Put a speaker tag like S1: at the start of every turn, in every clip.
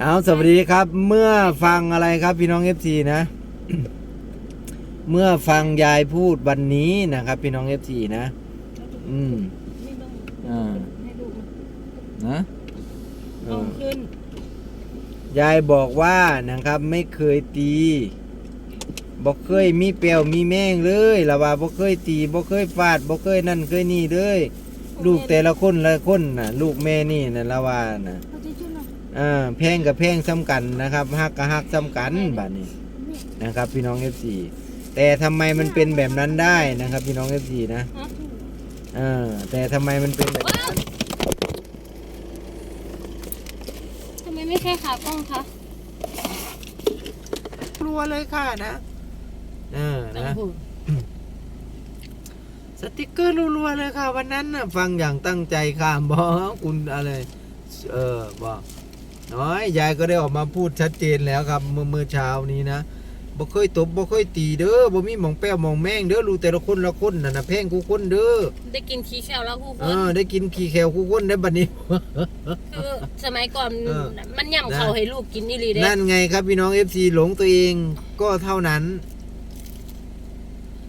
S1: เอาสวัสดีครับ เมื่อฟังอะไรครับพี่น้องเอฟซีนะ เมื่อฟังยายพูดวันนี้นะครับ พี่น้องเอฟซีนะ อืม
S2: ไม่ต้อง
S1: อ่า
S2: ให้ลูก
S1: นะเอ
S2: เอา
S1: อ
S2: ขึ้น
S1: ยายบอกว่านะครับไม่เคยตีบอกเคยมีเปลวมีแม่งเลยละว่าบอกเคยตีบอกเคยฟาดบอกเคยนั่นเคยนี่เลย ลูกแต่ละคนละคนน่ะ ลูกแม่นี่นะละว่านะ
S2: เอาที่ชื่อหน่อย
S1: อ่าแพงกับแพงซ้ำกันนะครับฮักกับฮักซ้ำกันบัดนี้
S2: นี่
S1: นะครับ พี่น้อง FC แต่ทำไมมันเป็นแบบนั้นได้นะครับ พี่น้อง FC นะ
S2: ฮะ
S1: อ่าแต่ทำไมมันเป็นแบบนั้น
S2: ทำไมไม่แค่ขากล้องคะ
S1: กลัวเลยค่ะนะอ่านะ
S2: โอ้โห
S1: สติกเกอร์รัวๆเลยค่ะ วันนั้นน่ะฟังอย่างตั้งใจค่ะบอกคุณอะไร เออบอก น้อยยายก็ได้ออกมาพูดชัดเจนแล้วครับ เมื่อเมื่อเช้านี้นะบ่เคยตบบ่เคยตีเด้อบ่มีหมองแป้วหมองแม่งเด้อรู้แต่ละคนละคนน่ะนะแพงกูคนเด้อ
S2: ได้กินขี้แคลแล้วคู่ค
S1: เอนอได้กินขี้แควกูคนได้อบัดนี้
S2: คือสมัยก่อน
S1: เออ
S2: มันย่ำเขาให้ลูกกินนี่ลีเด้
S1: นั่นไงครับพี่น้อง FC หลงตัวเองก็เท่านั้น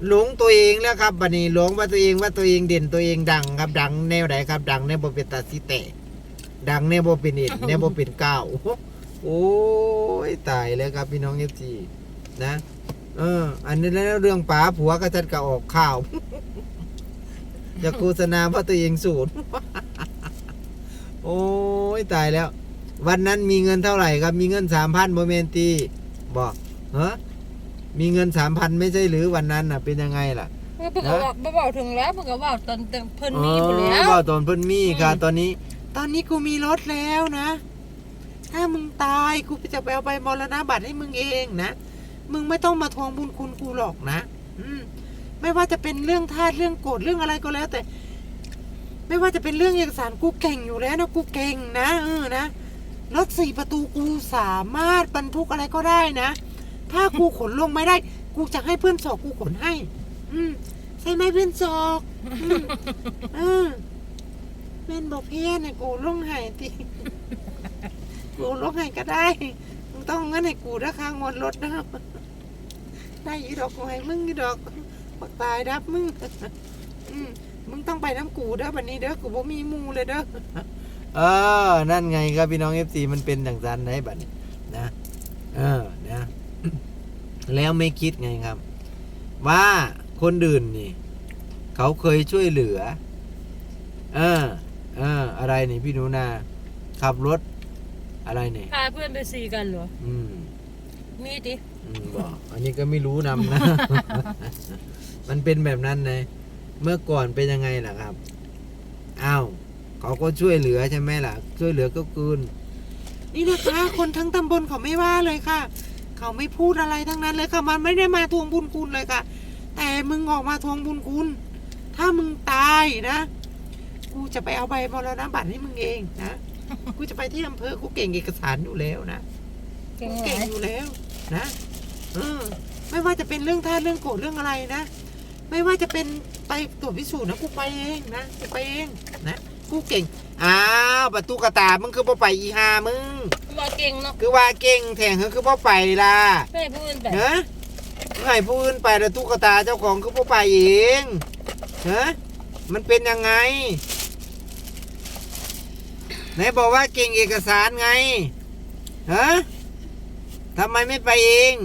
S1: หลงตัวเองแล้วครับบัดนี้หลงว่าตัวเองว่าตัวเองเด่นตัวเองดังครับดังแนวไหนครับดังแนวบ่เป็นตาสิแตก ดังแนวบ่เป็นเอ็ดแนวบ่เป็นก้าวโอ้ยตายแล้วครับพี่น้อง FC นะเออ อันนี้แล้วเรื่องป๋าผัวก็จัดกะออกข่าวจะโฆษณาว่าตัวเองสูตรโอ้ยตายแล้ว วันนั้นมีเงินเท่าไหร่ครับ มีเงินสามพันโมเมนตีบอกเฮ้มีเงินสามพันไม่ใช่หรือวันนั้นน่ะ เป็นยังไงล่ะ
S2: เพิ่งก็บอกบ่บอกถึงแล้วเพิ่งก็บอกตอนเพิ่นมีหมด
S1: อ๋
S2: แล้
S1: อ
S2: ว
S1: ว่าตอนเพิ่นมีค่ะ
S2: อืม
S1: ตอนนี้ ตอนนี้กูมีรถแล้วนะ ถ้ามึงตายกูจะไปเอาใบมรณบัตรให้มึงเองนะ มึงไม่ต้องมาทวงบุญคุณกูหรอกนะ อืม ไม่ว่าจะเป็นเรื่องทาสเรื่องโกรธเรื่องอะไรก็แล้ว แต่ ไม่ว่าจะเป็นเรื่องเอกสารกูเก่งอยู่แล้วนะกูเก่งนะเออนะรถสี่ประตูกูสามารถบรรทุกอะไรก็ได้นะ ถ้ากูขนลงไม่ได้ กูจะให้เพื่อนสอกกูขนให้ อืมใช่ไหมเพื่อนสอกอืมเออ แม่นบอกเพี้ยนให้กูลงไห้ทีกูลงไห้ก็ได้มึงต้องงั้นให้กูราคางวดรถนะได้อีดอกกูให้มึงอีดอกบักตายดับมึงอืมมึงต้องไปน้ำกูเด้อบันนี้เด้อกูบ่มีหมูเลยเด้อเออ นั่นไงครับพี่น้องเอฟซีมันเป็นอย่างนั้นได้บัดนี้นะเออนะ แล้วไม่คิดไงครับ ว่าคนอื่นนี่ เขาเคยช่วยเหลือ เออ เออ อะไรนี่พี่หนูนาขับรถ อะไรนี่
S2: พาเพื่อนไปซีกันเหรอ
S1: อืม
S2: มีดิ
S1: อืมบอก อันนี้ก็ไม่รู้นำนะ มันเป็นแบบนั้นนะเมื่อก่อนเป็นยังไงล่ะครับ อ้าวเขาก็ช่วยเหลือใช่ไหมล่ะ ช่วยเหลือก็คืนนี่นะคะคนทั้งตำบลเขาไม่ว่าเลยค่ะ เขาไม่พูดอะไรทั้งนั้นเลยค่ะมันไม่ได้มาทวงบุญคุณเลยค่ะ แต่มึงออกมาทวงบุญคุณ ถ้ามึงตายนะ กูจะไปเอาใบมรณบัตรให้มึงเองนะกูจะไปที่อำเภอกูเก่งเอกสารอยู่แล้วนะ
S2: เก่ง
S1: เก่ง
S2: ไหม
S1: อยู่แล้วนะเออไม่ว่าจะเป็นเรื่องท่าสเรื่องโกรธเรื่องอะไรนะ ไม่ว่าจะเป็นไปตรวจพิสูจน์นะกูไปเองนะกูไปเองนะกูเก่งอ้าวประตูกระตามึงคือพ่อไปอีหามึง
S2: บอกเก่งเนาะ
S1: คือว่าเก่งแทงเขาคือพ่อไปล่ะ
S2: ไม่ให้ผู้อื่นแบบ
S1: เนอะให้ผู้อื่นไปแล้วตุ๊กตาเจ้าของคือพ่อไปเองเนอะมันเป็นยังไง ไหนบอกว่าเก่งเอกสารไงฮะทำไมไม่ไปเอง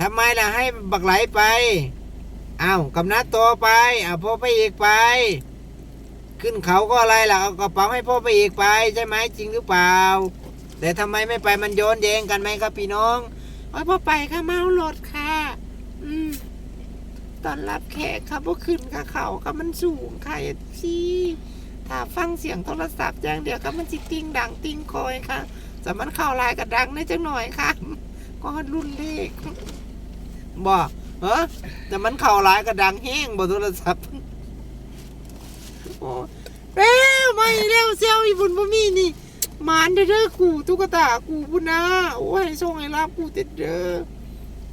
S1: ทำไมล่ะให้บักไหลไปอ้าวกำนัดโตไปอ้าวพ่อไปเอกไป ขึ้นเขาก็อะไรล่ะเอากระเป๋าให้พ่อไปเอกไป ใช่ไหมจริงหรือเปล่า แต่ทำไมไม่ไปมันโยนแยงกันไหมครับพี่น้องโอ้ยพ่อไปค่ะเมารถค่ะ อืมตอนรับแขกครับว่าขึ้นกับเขาก็มันสูงค่ะพี่ ถ้าฟังเสียงโทรศัพท์อย่างเดียวก็มันจิติ้งดังติ้งคอยค่ะสมันข่าวลายกับดังได้จังหน่อยค่ะ ก็รุ่นเลขบอกเออแต่มันข่าวลายกับดังแห้งบนโทรศัพท์โอ้เร็วไม่เร็วเซลอีบุญบ่มีนี่มานเด้อดกูตุ๊กตากูพุ่นนะโอ้ยส่งให้รับกูเต็ดเด้อ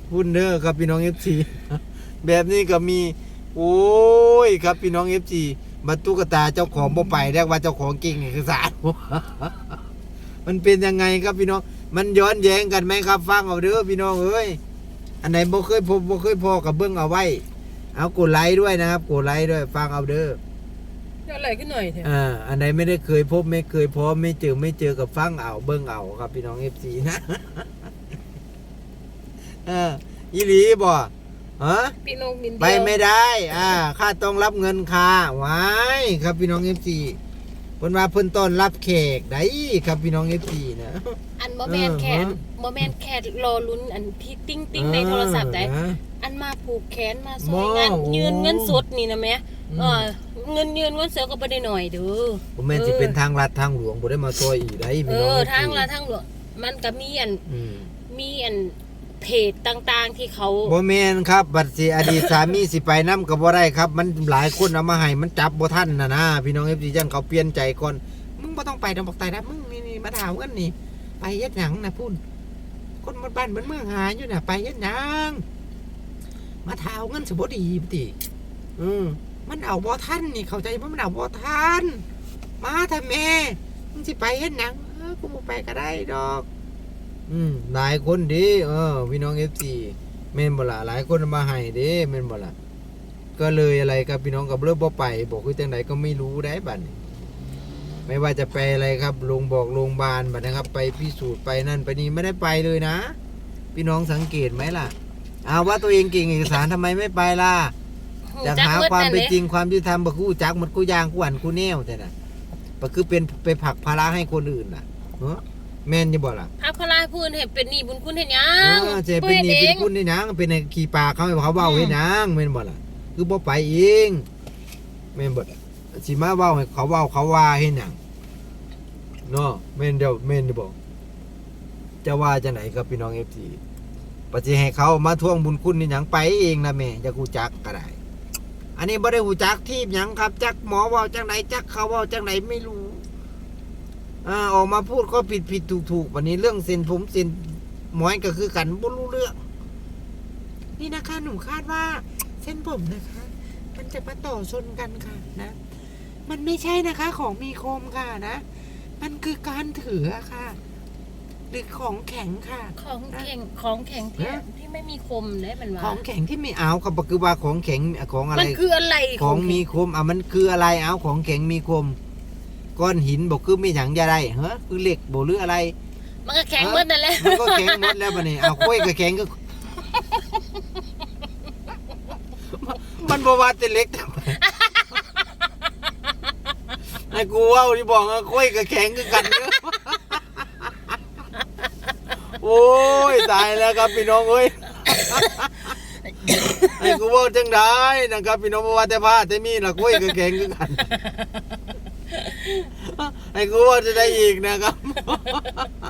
S1: พุ่นเด้อครับพี่น้องเอฟซีแบบนี้ก็มี โอ้ยครับพี่น้องเอฟซี บัตรตุ๊กตาเจ้าของบ่ไปเรียกว่าเจ้าของเก่งเอกสาร มันเป็นยังไงครับพี่น้อง มันย้อนแย้งกันไหมครับ ฟังเอาเด้อพี่น้องเอ้ย อันไหนบ่เคยพบบ่เคยพอกับเบิ้งเอาไว้ เอากดไลค์ด้วยนะครับกดไลค์ด้วย ฟังเอาเด้อ
S2: จะอะไรขึ้นหน่อยเถอะ
S1: อ่าอันไหนไม่ได้เคยพบไม่เคยพบไม่เจอไม่เจอกับฟังเอาเบิ้งเอาครับพี่น้องเอฟซีนะ เอออีหลีบ่ ฮะ
S2: พี่นกบินเดียว
S1: ไปไม่ได้ อ่าข้าต้องรับเงินค่าไว้ครับพี่น้องเอฟซีเพิ่นว่าเพิ่นต้อนรับแขกได้ครับพี่น้องเอฟซีนะ
S2: อันบ่แมนแคท
S1: เออ
S2: บ่แมนแคทรอลุ้นอันที่ติ้งติ้งในโทรศัพท์ได้
S1: เออ
S2: อันมาผูกแขนมาซ
S1: บ่
S2: อยงาน
S1: โอ้
S2: ยืนเงินสดนี่นะแม่
S1: อืม
S2: เออเงินยืนเงินเสือก็บ่ได้หน่อยเด้อ
S1: ผมแม่นสิเป็นทางลัดทางหลวงบ่ได้มาซอยอีกได้
S2: เอ
S1: พี่น้อง
S2: อ
S1: FC
S2: ทางละทางหลวงมันก็มีอัน
S1: อืม
S2: มีอัน เพจต่างๆที่เขา
S1: บ่แม่นครับ บัดสิอดีตสามีสิไปนํก็บ่ได้ครับ มันหลายคนเอามาให้มันจับบ่ทันน่ะนะพี่น้อง FC จังเขาเปลี่ยนใจก่อนมึงบ่ต้องไปดอกบอกตายนะมึงนี่นี่มาถามกันนี่ไปเฮ็ดหยังนะพุ่นคนหมดบ้านเหมือนเมืองหาอยู่น่ะไปเฮ็ดหยังมาถามเงินสิบ่ดีปติอืมมันเอาบ่ทันนี่เข้าใจบ่มันเอาบ่ทันมาเถอะแม่มึงสิไปเฮ็ดหยังเออกูบ่ไปก็ได้ดอก อืมหลายคนเดิเออพี่น้อง FC แม่นบ่ล่ะหลายคนเอามาให้เด้แม่นบ่ล่ะก็เลยอะไรครับพี่น้องกับเลิกบ่ไป บอกคือจังไดก็ไม่รู้ได้บัดนี้ไม่ว่าจะไปอะไรครับลงบอกโรงพยาบาลบัดนะครับ ไปพิสูจน์ไปนั่นไปนี่ไม่ได้ไปเลยนะ พี่น้องสังเกตไหมล่ะเอาว่าตัวเองเก่งเอกสารทำไมไม่ไปล่ะอยากหาความเป็นจริงความยุติธรรมบักกู้จักหมดกู้ยางกู้อันกู้แนวแต่น่ะบักคือเป็นไปผลักภาระให้คนอื่นน่ะเนาะ แม่นจะบอกล่ะ
S2: พักพลายพูดเห็นเป็นหนี้บุญคุณเห็นยั
S1: เองอเจเป็นหนี่เป็นคุณนี่นางเป็นไอ้ขี่ปากเขาให้เขาเว้าให้นางแม่นบ่ล่ะ คือบ่ไปเองแม่นบ่ล่ะสิมาเว้าให้เขาเว้าเขาว่าให้หยังเนาะแม่นเดียวแม่นเดียวบอกจะว่าจะไหนกับพี่น้อง FC ปฏิให้เขามาทวงบุญคุณนี่หยังไปเองนะแม่จะกูจักก็ได้ อันนี้บ่ได้หูจักทีบหยังครับ จักหมอเว่าจังไหนจักเขาเว่าจังไหนไม่รู้ อ่าออกมาพูดก็ผิดผิดถูกถูกวันนี้เรื่องเส้นผมเส้นหมอยก็คือกันบ่รู้เรื่อง นี่นะคะ หนูคาดว่า เส้นผมนะคะ มันจะมาต่อชนกันค่ะนะ มันไม่ใช่นะคะ ของมีคมค่ะนะ มันคือการถือค่ะ หรือของแข็งค่ะ
S2: ของแข็งของแข็งที่
S1: ฮะ
S2: ที่ไม่มีคมได้มันว่า
S1: ของแข็งที่ไม่เอาครับก็คือว่าของแข็งของอะไร
S2: มันคืออะไร
S1: ของมี
S2: แข็
S1: คมอะมันคืออะไรเอาของแข็งมีคม ก้อนหินบอกคือไม่หยังจะได้เฮ้คือเหล็กบอกหรืออะไร
S2: มันก็แข็งหมดนั่นแหละ
S1: มันก็แข็งหมดแล้วบัดนี้เอาคุยกับแข็งก็ มันบอกว่าแต่เล็กแต่ว่าไอ้กูเว่าที่บอกว่าคุยกับแข็งคือกันเนอะโอ้ยตายแล้วครับพี่น้องเอ้ย ไอ้กูเว่าจังได้นะครับพี่น้องบ่ว่าแต่ผ้าแต่มีละคุยกับแข็งคือกัน ไอ้กูว่าจะได้อีกนะครับ